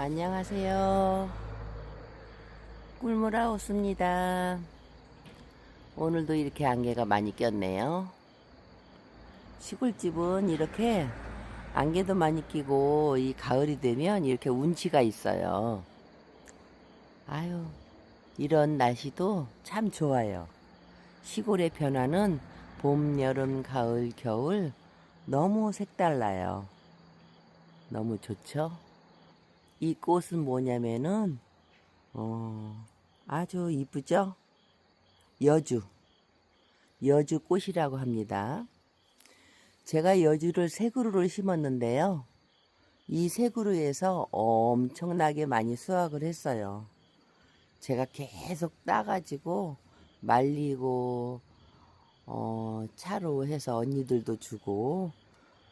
안녕하세요. 꿀무라웃습니다. 오늘도 이렇게 안개가 많이 꼈네요. 시골집은 이렇게 안개도 많이 끼고 이 가을이 되면 이렇게 운치가 있어요. 아유, 이런 날씨도 참 좋아요. 시골의 변화는 봄, 여름, 가을, 겨울 너무 색달라요. 너무 좋죠? 이 꽃은 뭐냐면은, 어, 아주 이쁘죠? 여주. 여주 꽃이라고 합니다. 제가 여주를 세 그루를 심었는데요. 이 세 그루에서 엄청나게 많이 수확을 했어요. 제가 계속 따가지고 말리고, 어, 차로 해서 언니들도 주고,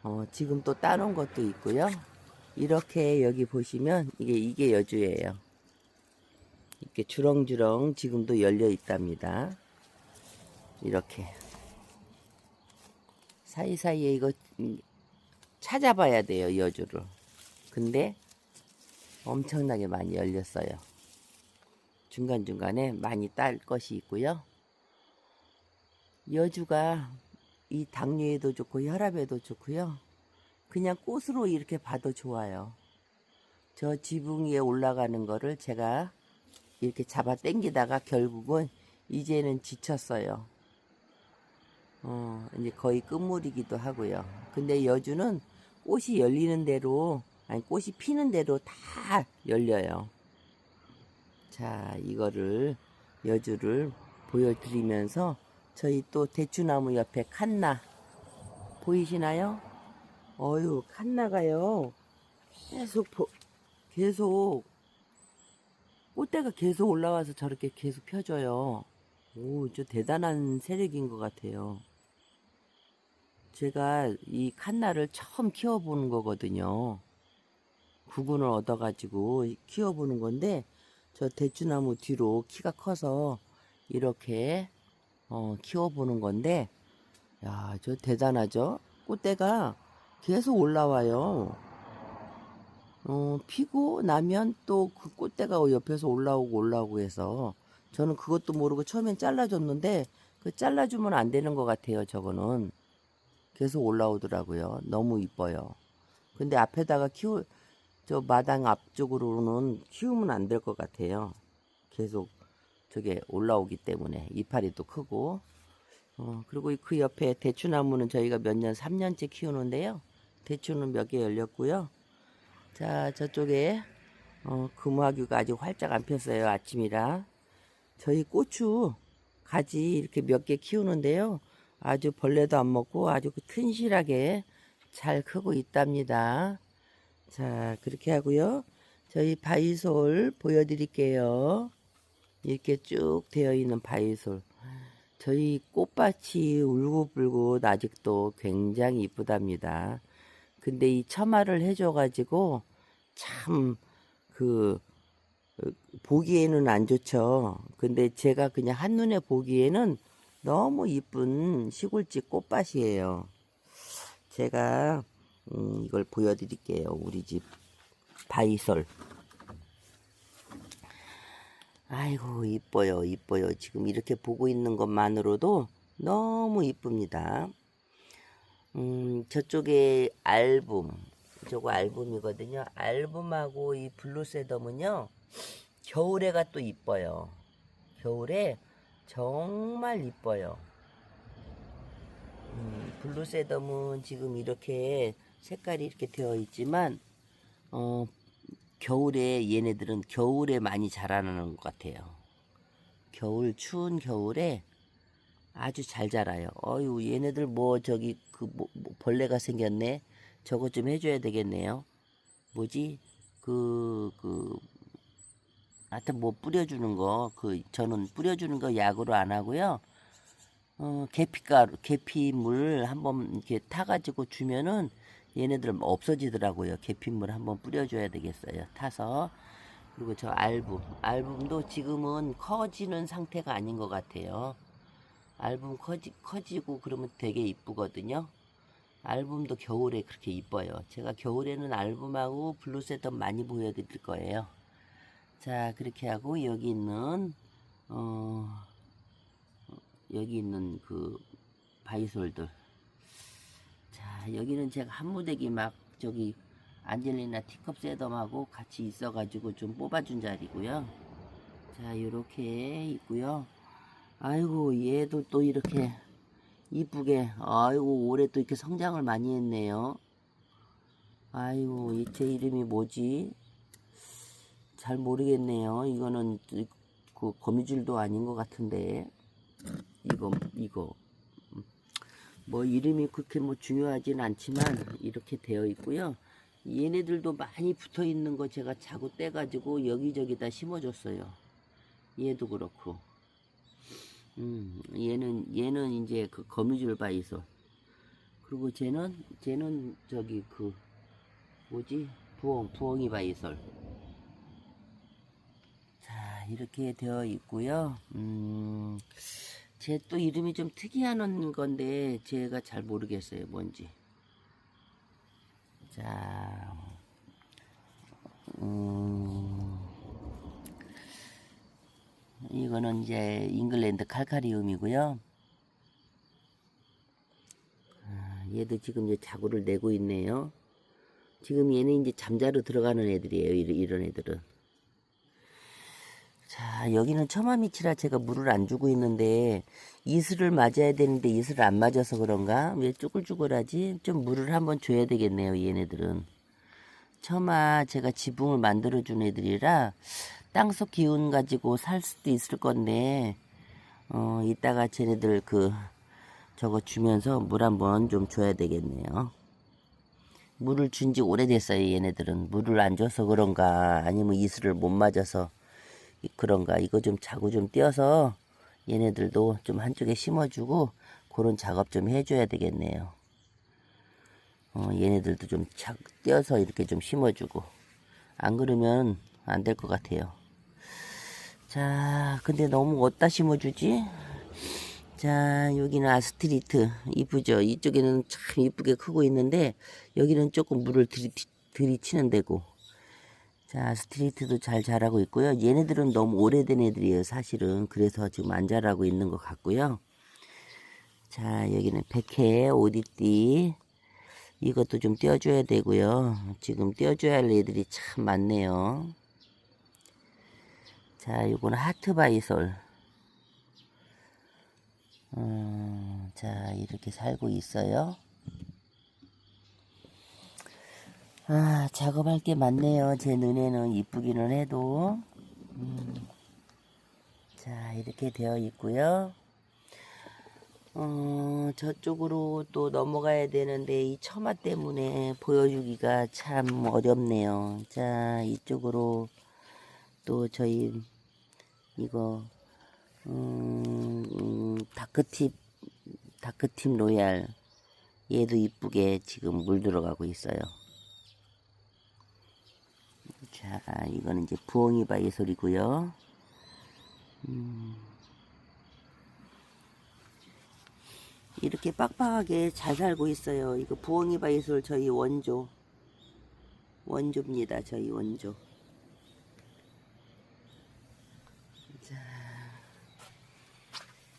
어, 지금 또 따놓은 것도 있고요. 이렇게 여기 보시면 이게 이게 여주예요. 이렇게 주렁주렁 지금도 열려 있답니다. 이렇게 사이사이에 이거 음, 찾아봐야 돼요 여주를. 근데 엄청나게 많이 열렸어요. 중간중간에 많이 딸 것이 있고요. 여주가 이 당뇨에도 좋고 혈압에도 좋고요. 그냥 꽃으로 이렇게 봐도 좋아요. 저 지붕 위에 올라가는 거를 제가 이렇게 잡아 당기다가 결국은 이제는 지쳤어요. 어, 이제 거의 끝물이기도 하고요. 근데 여주는 꽃이 열리는 대로, 아니, 꽃이 피는 대로 다 열려요. 자, 이거를, 여주를 보여드리면서 저희 또 대추나무 옆에 칸나 보이시나요? 어유 칸나가요. 계속 보, 계속 꽃대가 계속 올라와서 저렇게 계속 펴져요. 오, 저 대단한 세력인 것 같아요. 제가 이 칸나를 처음 키워보는 거거든요. 구근을 얻어가지고 키워보는 건데, 저 대추나무 뒤로 키가 커서 이렇게 어, 키워보는 건데, 야, 저 대단하죠? 꽃대가 계속 올라와요. 어, 피고 나면 또 그 꽃대가 옆에서 올라오고 올라오고 해서 저는 그것도 모르고 처음엔 잘라줬는데 그 잘라주면 안 되는 것 같아요. 저거는 계속 올라오더라고요. 너무 이뻐요. 근데 앞에다가 키우 저 마당 앞쪽으로는 키우면 안 될 것 같아요. 계속 저게 올라오기 때문에 이파리 도 크고 어, 그리고 그 옆에 대추나무는 저희가 몇 년, 3년째 키우는데요. 대추는 몇 개 열렸고요. 자, 저쪽에 어, 금화규가 아직 활짝 안 폈어요. 아침이라. 저희 고추 가지 이렇게 몇 개 키우는데요. 아주 벌레도 안 먹고 아주 그 튼실하게 잘 크고 있답니다. 자, 그렇게 하고요. 저희 바이솔 보여드릴게요. 이렇게 쭉 되어 있는 바이솔. 저희 꽃밭이 울긋불긋 아직도 굉장히 이쁘답니다. 근데 이 처마를 해줘가지고 참 그 보기에는 안 좋죠. 근데 제가 그냥 한눈에 보기에는 너무 이쁜 시골집 꽃밭이에요. 제가 음, 이걸 보여드릴게요. 우리 집 바이솔. 아이고 이뻐요 이뻐요 지금 이렇게 보고 있는 것만으로도 너무 이쁩니다 음 저쪽에 알붐 저거 알붐이거든요. 알붐하고 이 블루세덤은요 겨울에가 또 이뻐요. 겨울에 정말 이뻐요. 음, 블루세덤은 지금 이렇게 색깔이 이렇게 되어 있지만 어 겨울에 얘네들은 겨울에 많이 자라나는 것 같아요. 겨울 추운 겨울에 아주 잘 자라요. 어유 얘네들 뭐 저기 그 뭐, 뭐 벌레가 생겼네. 저것 좀 해줘야 되겠네요. 뭐지? 그그 하여튼 뭐 뿌려주는 거 그 저는 뿌려주는 거 약으로 안 하고요. 어 계피가루 계피물 한번 이렇게 타가지고 주면은 얘네들 없어지더라고요. 계피물 한번 뿌려줘야 되겠어요. 타서 그리고 저 알붐 알붐도 지금은 커지는 상태가 아닌 것 같아요. 알붐 커지, 커지고 그러면 되게 이쁘거든요. 알붐도 겨울에 그렇게 이뻐요. 제가 겨울에는 알붐하고 블루셋업 많이 보여드릴 거예요. 자, 그렇게 하고 여기 있는 어 여기 있는 그 바이솔들. 자, 여기는 제가 한 무대기 막 저기 안젤리나 티컵 세덤하고 같이 있어가지고 좀 뽑아준 자리고요. 자, 요렇게 있고요. 아이고, 얘도 또 이렇게 이쁘게, 아이고, 올해 또 이렇게 성장을 많이 했네요. 아이고, 이제 이름이 뭐지? 잘 모르겠네요. 이거는 그 거미줄도 아닌 것 같은데. 이거, 이거. 뭐 이름이 그렇게 뭐 중요하진 않지만 이렇게 되어 있고요. 얘네들도 많이 붙어 있는 거 제가 자꾸 떼가지고 여기저기다 심어 줬어요. 얘도 그렇고. 음, 얘는, 얘는 이제 그 거미줄 바이소. 그리고 쟤는, 쟤는 저기 그, 뭐지? 부엉, 부엉이 바이솔. 자, 이렇게 되어 있고요. 음, 제또 이름이 좀 특이한 건데, 제가 잘 모르겠어요. 뭔지. 자, 음, 이거는 이제 잉글랜드 칼카리움이고요. 아, 얘도 지금 이제 자구를 내고 있네요. 지금 얘는 이제 잠자러 들어가는 애들이에요. 이런, 애들은. 자, 여기는 처마미치라 제가 물을 안 주고 있는데 이슬을 맞아야 되는데 이슬을 안 맞아서 그런가? 왜 쭈글쭈글하지? 좀 물을 한번 줘야 되겠네요, 얘네들은. 처마 제가 지붕을 만들어 준 애들이라 땅속 기운 가지고 살 수도 있을 건데 어, 이따가 쟤네들 그 저거 주면서 물 한번 좀 줘야 되겠네요. 물을 준 지 오래됐어요, 얘네들은. 물을 안 줘서 그런가 아니면 이슬을 못 맞아서 이- 그런가 이거 좀 자구 좀 띄어서 얘네들도 좀 한쪽에 심어주고 그런 작업 좀 해줘야 되겠네요. 어, 얘네들도 좀 착 띄어서 이렇게 좀 심어주고 안 그러면 안 될 것 같아요. 자, 근데 너무 어디다 심어주지? 자, 여기는 아스트리트 이쁘죠? 이쪽에는 참 이쁘게 크고 있는데 여기는 조금 물을 들이, 들이치는 데고 자, 스트리트도 잘 자라고 있고요. 얘네들은 너무 오래된 애들이에요, 사실은. 그래서 지금 안 자라고 있는 것 같고요. 자, 여기는 백회, 오디띠. 이것도 좀 띄워줘야 되고요. 지금 띄워줘야 할 애들이 참 많네요. 자, 요거는 하트 바이솔. 음, 자, 이렇게 살고 있어요. 아, 작업할 게 많네요. 제 눈에는 이쁘기는 해도. 음. 자, 이렇게 되어 있고요. 어, 저쪽으로 또 넘어가야 되는데 이 처마 때문에 보여주기가 참 어렵네요. 자, 이쪽으로 또 저희 이거 음, 음, 다크팁 다크팁 로얄 얘도 이쁘게 지금 물 들어가고 있어요. 자, 이거는 이제 부엉이 바위 소리고요. 음, 이렇게 빡빡하게 잘 살고 있어요. 이거 부엉이 바위솔 저희 원조. 원조입니다. 저희 원조.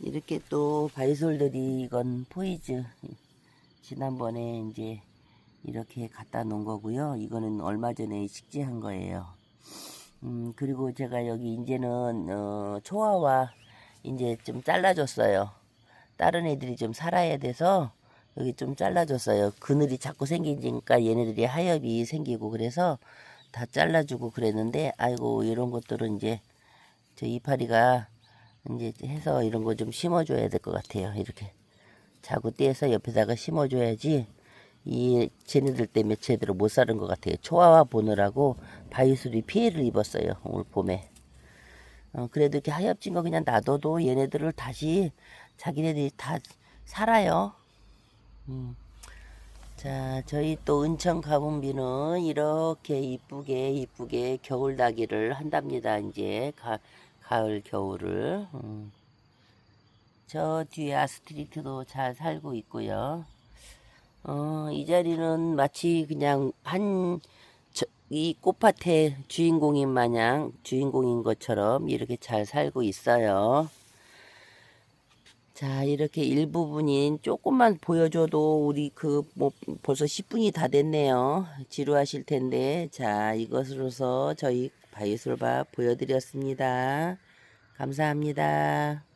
이렇게 또 바위솔들이 이건 포이즈. 지난번에 이제 이렇게 갖다 놓은 거고요. 이거는 얼마 전에 식재한 거예요. 음, 그리고 제가 여기 이제는 어, 초화와 이제 좀 잘라줬어요. 다른 애들이 좀 살아야 돼서 여기 좀 잘라줬어요. 그늘이 자꾸 생기니까 얘네들이 하엽이 생기고 그래서 다 잘라주고 그랬는데 아이고 이런 것들은 이제 저 이파리가 이제 해서 이런 거 좀 심어줘야 될 것 같아요. 이렇게 자구 떼서 옆에다가 심어줘야지 이 쟤네들 때문에 제대로 못 사는 것 같아요. 초화화 보느라고 바위술이 피해를 입었어요. 오늘 봄에. 어, 그래도 이렇게 하엽진 거 그냥 놔둬도 얘네들을 다시 자기네들이 다 살아요. 음. 자, 저희 또 은천 가문비는 이렇게 이쁘게 이쁘게 겨울 나기를 한답니다. 이제 가, 가을 겨울을. 음. 저 뒤에 아스트리트도 잘 살고 있고요. 어, 이 자리는 마치 그냥 한, 저, 이 꽃밭의 주인공인 마냥 주인공인 것처럼 이렇게 잘 살고 있어요. 자, 이렇게 일부분인 조금만 보여줘도 우리 그, 뭐, 벌써 10분이 다 됐네요. 지루하실 텐데. 자, 이것으로서 저희 바이솔바 보여드렸습니다. 감사합니다.